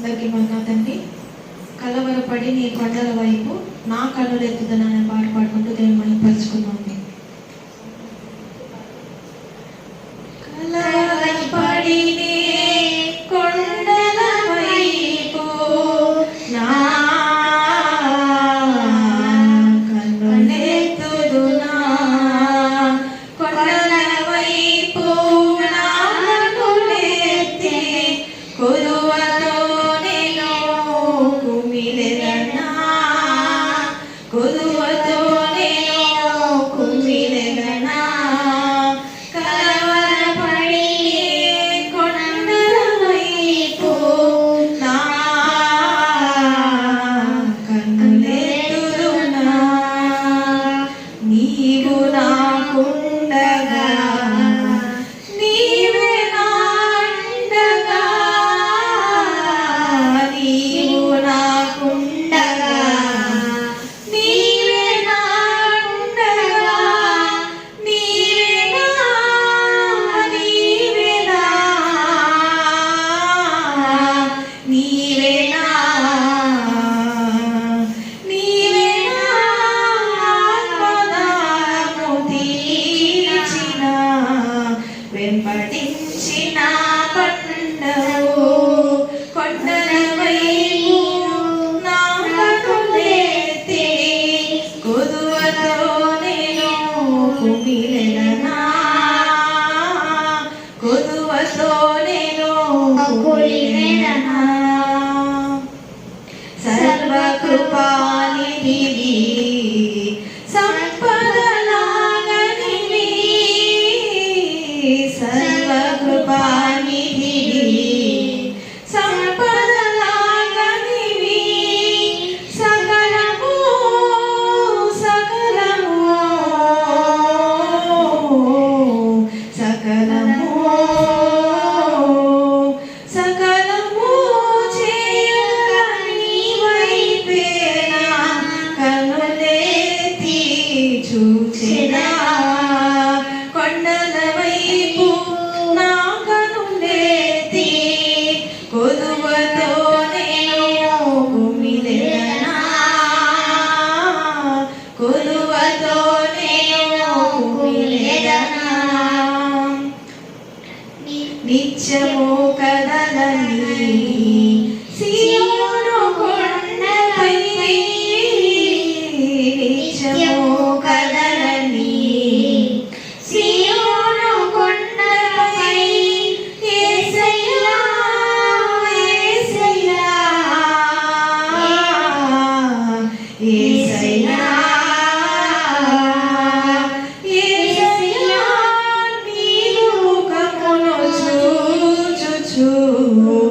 అందరికీ వందనాలండి కలవరపడి నీ కొండల వైపు నా కళ్ళు ఎత్తుదనని పాట పాడుకుంటూ దేవుని మనం పరుచుకున్నాం Oh, no. నీవు कुलिवेदना सर्वकृपा చూచిన కొండల వైపు నా కనులేతి కొదువతో నేను కుమిలినా కొదువతో నేను కుమిలినా నిత్యము Oh.